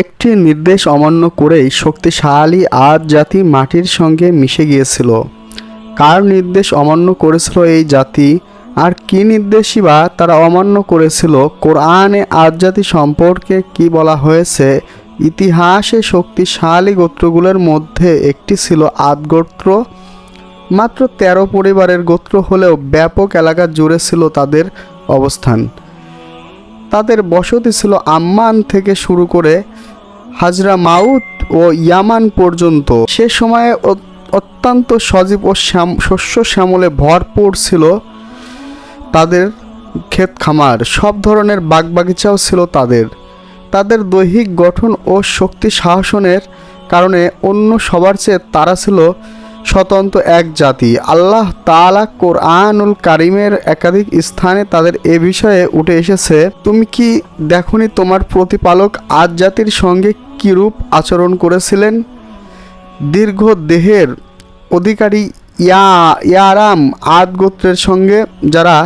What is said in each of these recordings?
একটি নির্দেশ অমান্য করেই শক্তিশালী আদ জাতি মাটির সঙ্গে মিশে গিয়েছিল। কার নির্দেশ অমান্য করেছিল এই জাতি? আর কি নির্দেশই বা তারা অমান্য করেছিল? কোরআনে আদ জাতি সম্পর্কে কি বলা হয়েছে? ইতিহাসে শক্তিশালী গোত্রগুলোর মধ্যে একটি ছিল আদ গোত্র। মাত্র তেরো পরিবারের গোত্র হলেও ব্যাপক এলাকা জুড়ে ছিল তাদের অবস্থান। তাদের বসতি ছিল আম্মান থেকে শুরু করে হাজরা মাউত ও ইয়ামান পর্যন্ত। সে সময়ে অত্যন্ত সজীব ও শ্যাম, শস্য শ্যামলে ভরপুর ছিল তাদের ক্ষেত খামার। সব ধরনের বাগবাগিচাও ছিল তাদের। তাদের দৈহিক গঠন ও শক্তি শাসনের কারণে অন্য সবার চেয়ে তারা ছিল স্বতন্ত্র এক জাতি। আল্লাহ তাআলা কোরআনুল কারিমের একাধিক স্থানে তাদের এ বিষয়ে উঠে এসেছে, তুমি কি দেখনি তোমার প্রতিপালক আজ জাতির সঙ্গে কিরূপ আচরণ করেছিলেন? দীর্ঘ দেহের অধিকারী ইয়া, ইয়ারাম আদ গোত্রের সঙ্গে যারা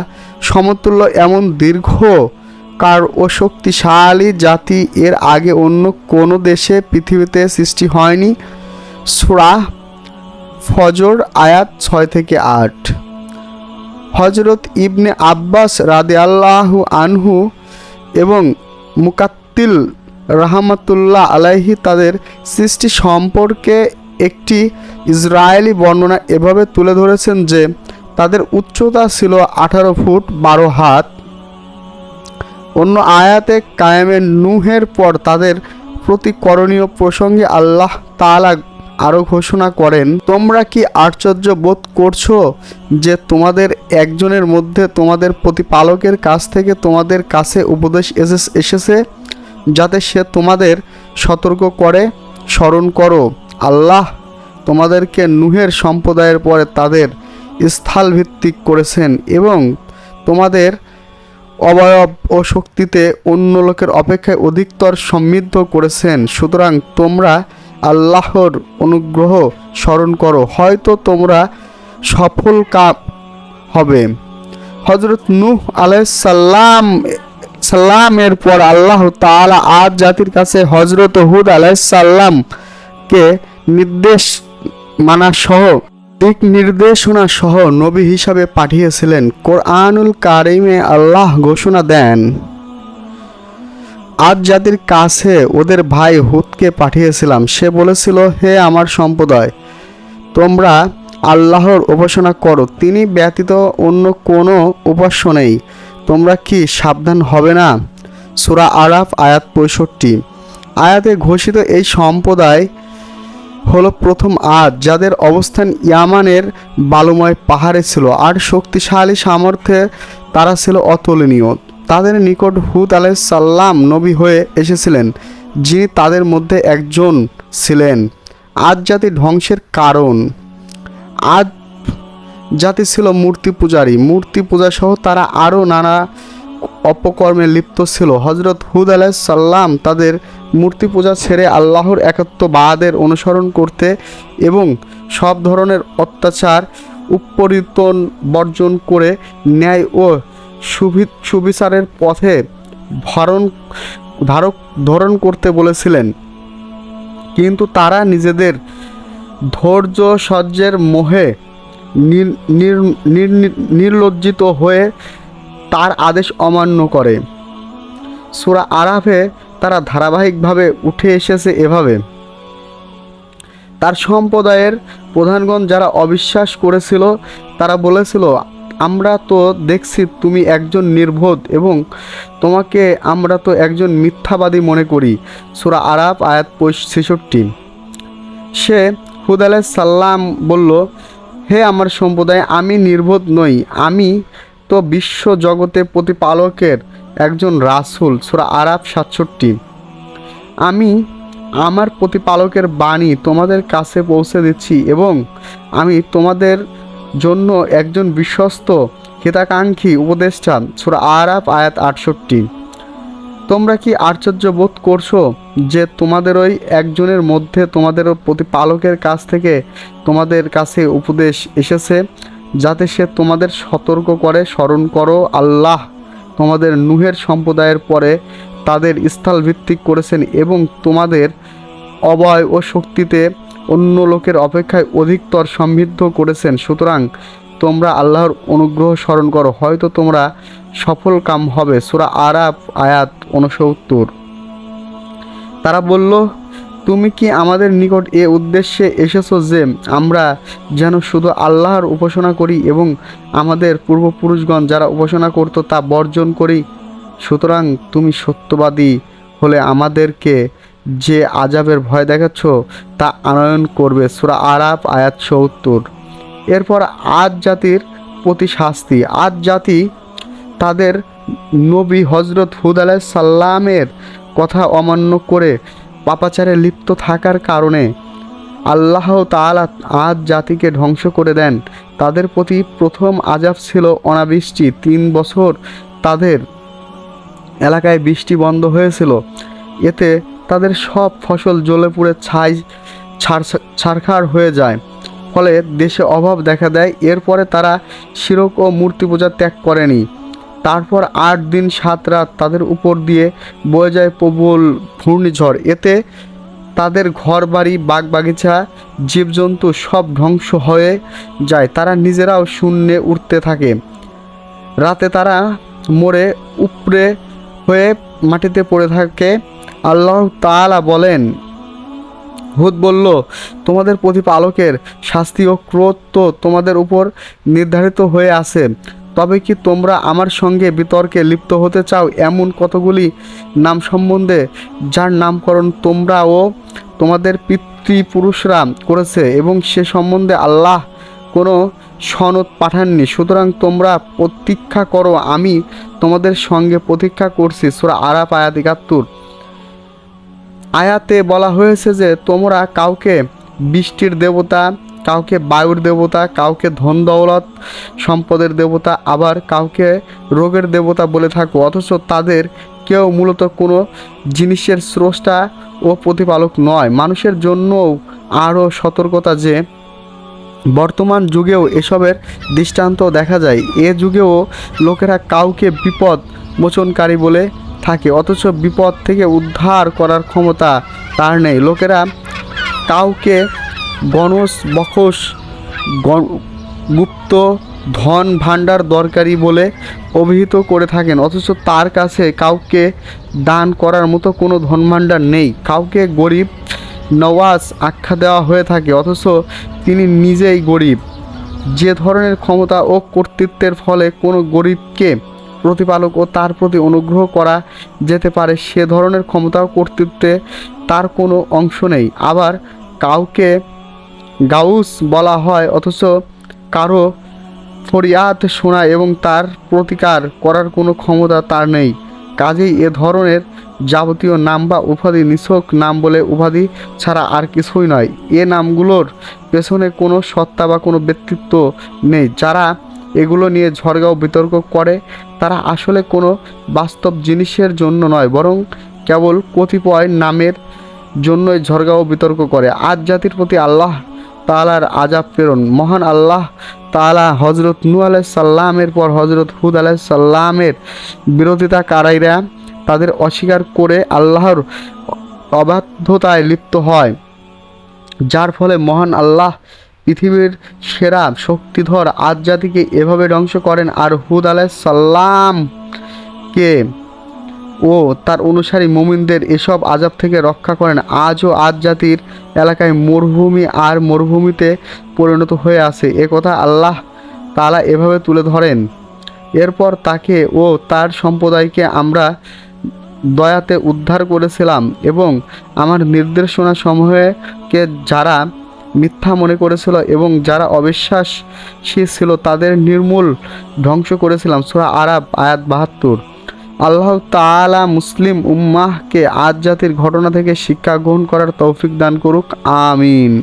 সমতুল্য এমন দীর্ঘ কার ও শক্তিশালী জাতি, এর আগে অন্য কোনো দেশে পৃথিবীতে সৃষ্টি হয়নি? সুরা ফজর আয়াত ছয় থেকে আট। হজরত ইবনে আব্বাস রাদে আল্লাহু আনহু এবং মুকাত্তিল রাহমাতুল্লাহ আলাইহি তাদের সৃষ্টি সম্পর্কে একটি ইসরায়েলি বর্ণনা এভাবে তুলে ধরেছেন যে তাদের উচ্চতা ছিল আঠারো ফুট বারো হাত। অন্য আয়াতে কায়েমের নুহের পর তাদের প্রতি করণীয় প্রসঙ্গে আল্লাহ তাআলা আরও ঘোষণা করেন, তোমরা কি আশ্চর্য বোধ করছ যে তোমাদের একজনের মধ্যে তোমাদের প্রতিপালকের কাছ থেকে তোমাদের কাছে উপদেশ এসে- এসেছে? যাতে সে তোমাদের সতর্ক করে, স্মরণ করো, আল্লাহ তোমাদেরকে নুহের সম্প্রদায়ের পরে তাদের স্থল ভিত্তিক করেছেন এবং তোমাদের অবয়ব ও শক্তিতে অন্য লোকের অপেক্ষায় অধিকতর সমৃদ্ধ করেছেন। সুতরাং তোমরা আল্লাহর অনুগ্রহ স্মরণ করো। হয়তো তোমরা সফল কাপ হবে। হজরত নূহ আলাইসাল্লাম সাল্লামের পর আল্লাহ তাআলা আজ জাতির কাছে হজরত হুদ আলাইসাল্লামকে নির্দেশ মানা সহ, দিক নির্দেশনা সহ নবী হিসাবে পাঠিয়েছিলেন। কোরআনুল কারিমে আল্লাহ ঘোষণা দেন আজ জাতির কাছে ওদের ভাই হুদকে পাঠিয়েছিলাম। সে বলেছিল, হে আমার সম্প্রদায়, তোমরা আল্লাহর উপাসনা করো। তিনি ব্যতীত অন্য কোনো উপাস্য নেই। তোমরা কি সাবধান হবে না? সুরা আরাফ, আয়াত পঁয়ষট্টি। আয়াতে ঘোষিত এই সম্প্রদায় হলো প্রথম আজ যাদের অবস্থান ইয়ামানের বালুময় পাহাড়ে ছিল। আর শক্তিশালী সামর্থ্যে তারা ছিল অতুলনীয়। তাদের নিকট হুদ আলাইসাল্লাম নবী হয়ে এসেছিলেন, যিনি তাদের মধ্যে একজন ছিলেন। আজ জাতি ধ্বংসের কারণ। আজ জাতি ছিল মূর্তি পূজারী। মূর্তি পূজা সহ তারা আরও নানা অপকর্মে লিপ্ত ছিল। হজরত হুদ আলাইসাল্লাম তাদের মূর্তি পূজা ছেড়ে আল্লাহর একত্ববাদের অনুসরণ করতে এবং সব ধরনের অত্যাচার, উপরিতন বর্জন করে ন্যায় ও সুবিচারের পথে ভরণ, ধারক, ধরণ করতে বলেছিলেন। কিন্তু তারা নিজেদের ধৈর্য সহ্যের মোহে নির্লজ্জিত হয়ে তার আদেশ অমান্য করে। সুরা আরাফে তারা ধারাবাহিকভাবে উঠে এসেছে এভাবে। তার সম্প্রদায়ের প্রধানগণ যারা অবিশ্বাস করেছিল, তারা বলেছিল, আমরা তো দেখছি তুমি একজন নির্বোধ এবং তোমাকে আমরা তো একজন মিথ্যাবাদী মনে করি। সুরা আরাফ, আয়াত ছেষট্টি সে হুদ আলাইহিস সাল্লাম বলল হে আমার সম্প্রদায়, আমি নির্বোধ নই। আমি তো বিশ্ব জগতে প্রতিপালকের একজন রাসূল, সুরা আরাফ সাতষট্টি। আমি আমার প্রতিপালকের বাণী তোমাদের কাছে পৌঁছে দিচ্ছি এবং আমি তোমাদের জন্য একজন বিশ্বস্ত হিতাকাঙ্ক্ষী উপদেষ্টা, সুরা আরাফ আয়াত আটষট্টি। তোমরা কি আশ্চর্য বোধ করছ যে তোমাদের ওই একজনের মধ্যে তোমাদের প্রতিপালকের কাছ থেকে তোমাদের কাছে উপদেশ এসেছে, যাতে সে তোমাদের সতর্ক করে, স্মরণ করো? আল্লাহ তোমাদের নুহের সম্প্রদায়ের পরে তাদের স্থলভিত্তিক করেছেন এবং তোমাদের অবয় ও শক্তিতে অন্য লোকের অপেক্ষায় অধিকতর সমৃদ্ধ করেছেন। সুতরাং তোমরা আল্লাহর অনুগ্রহ স্মরণ করো। হয়তো তোমরা সফল কাম হবে। সুরা আরাফ আয়াত উনসত্তর তারা বলল, তুমি কি আমাদের নিকট এ উদ্দেশ্যে এসেছ যে আমরা যেন শুধু আল্লাহর উপাসনা করি এবং আমাদের পূর্বপুরুষগণ যারা উপাসনা করত তা বর্জন করি? সুতরাং তুমি সত্যবাদী হলে আমাদেরকে যে আজাবের ভয় দেখাচ্ছ তা আনয়ন করবে। সুরা আরাফ, আয়াত সত্তর। এরপর আজ জাতির প্রতি শাস্তি। আজ জাতি তাদের নবী হজরত হুদ আলাহ সাল্লামের কথা অমান্য করে পাপাচারে লিপ্ত থাকার কারণে আল্লাহ তাআলা আজ জাতিকে ধ্বংস করে দেন। তাদের প্রতি প্রথম আজাব ছিল অনাবৃষ্টি। তিন বছর তাদের এলাকায় বৃষ্টি বন্ধ হয়েছিল। এতে তাদের সব ফসল জ্বলে পুড়ে ছাই ছাড় ছারখার হয়ে যায়। ফলে দেশে অভাব দেখা দেয়। এরপরে তারা শিরক ও মূর্তি পূজা ত্যাগ করেনি। তারপর আট দিন সাত রাত তাদের উপর দিয়ে বয়ে যায় প্রবল ঘূর্ণিঝড়। এতে তাদের ঘর বাড়ি বাগ বাগিচা জীবজন্তু সব ধ্বংস হয়ে যায়। তারা নিজেরাও শূন্যে উঠতে থাকে। রাতে তারা মরে উপড়ে হয়ে মাটিতে পড়ে থাকে। আল্লাহ তাআলা বলেন, হুদ বলল, তোমাদের প্রতিপালকের শাস্তি ও ক্রোধ তো তোমাদের উপর নির্ধারিত হয়ে আছে। তবে কি তোমরা আমার সঙ্গে বিতর্কে লিপ্ত হতে চাও এমন কতগুলি নাম সম্বন্ধে? যার নামকরণ তোমরা ও তোমাদের পিতৃপুরুষরা করেছে এবং সে সম্বন্ধে আল্লাহ কোনো সনদ পাঠাননি। সুতরাং তোমরা প্রতীক্ষা করো, আমি তোমাদের সঙ্গে প্রতীক্ষা করছি। সুরা আরাপ আয়াত একাত্তর। আয়াতে বলা হয়েছে যে, তোমরা কাউকে বৃষ্টির দেবতা কাউকে বায়ুর দেবতা, কাউকে ধন দৌলত, সম্পদের দেবতা, আবার কাউকে রোগের দেবতা বলে থাকো। অথচ তাদের কেউ মূলত কোনো জিনিসের স্রষ্টা ও প্রতিপালক নয়। মানুষের জন্যও আরও সতর্কতা যে বর্তমান যুগেও এসবের দৃষ্টান্ত দেখা যায়, এ যুগেও লোকেরা কাউকে বিপদ মোচনকারী বলে থাকে। অথচ বিপদ থেকে উদ্ধার করার ক্ষমতা তার নেই। লোকেরা কাউকে গণস বখস গুপ্ত, ধন ভাণ্ডার দরকারি বলে অভিহিত করে থাকেন। অথচ তার কাছে কাউকে দান করার মতো কোনো ধন ভাণ্ডার নেই। কাউকে গরিব নওয়াজ আখ্যা দেওয়া হয়ে থাকে। অথচ তিনি নিজেই গরিব। যে ধরনের ক্ষমতা ও কর্তৃত্বের ফলে কোনো গরিবকে প্রতিপালক ও তার প্রতি অনুগ্রহ করা যেতে পারে, সে ধরনের ক্ষমতা ও কর্তৃত্বে তার কোনো অংশ নেই। আবার কাউকে গাউস বলা হয়, অথচ কারও ফরিয়াদ শোনা এবং তার প্রতিকার করার কোনো ক্ষমতা তার নেই। কাজেই এ ধরনের যাবতীয় নাম বা উপাধি নিছক নাম বলে উপাধি ছাড়া আর কিছুই নয়। এ নামগুলোর পেছনে কোনো সত্তা বা কোনো ব্যক্তিত্ব নেই। যারা এগুলো নিয়ে ঝড়গাঁও বিতর্ক করে, তারা আসলে কোনো বাস্তব জিনিসের জন্য নয়, বরং কেবল কতিপয় নামের জন্যই ঝড়গাঁও বিতর্ক করে। আজ জাতির প্রতি আল্লাহ তালার আজাব প্রেরণ। মহান আল্লাহ তালা হজরত নু আলাহ সাল্লামের পর হজরত হুদ সাল্লামের বিরোধিতা কারাইরা তাদের অস্বীকার করে আল্লাহর অবাধ্যতায় লিপ্ত হয়, যার ফলে মহান আল্লাহ পৃথিবীর সেরা শক্তিধর আজ জাতিকে এভাবে ধ্বংস করেন। আর হুদ আলাহ সাল্লামকে ও তার অনুসারী মুমিনদের এসব আজাব থেকে রক্ষা করেন। আজও আজ জাতির এলাকায় মরুভূমি আর মরুভূমিতে পরিণত হয়ে আছে। এ কথা আল্লাহ তালা এভাবে তুলে ধরেন। এরপর তাকে ও তার সম্প্রদায়কে আমরা দয়াতে উদ্ধার করেছিলাম এবং আমার নির্দেশনা সমূহকে যারা মিথ্যা মনে করেছিল এবং যারা অবিশ্বাসী ছিল তাদের নির্মূল ধ্বংস করেছিলাম। সুরা আরাব আয়াত বাহাত্তর। আল্লাহ তালা মুসলিম উম্মাহকে আজ জাতির ঘটনা থেকে শিক্ষা গ্রহণ করার তৌফিক দান করুক, আমিন।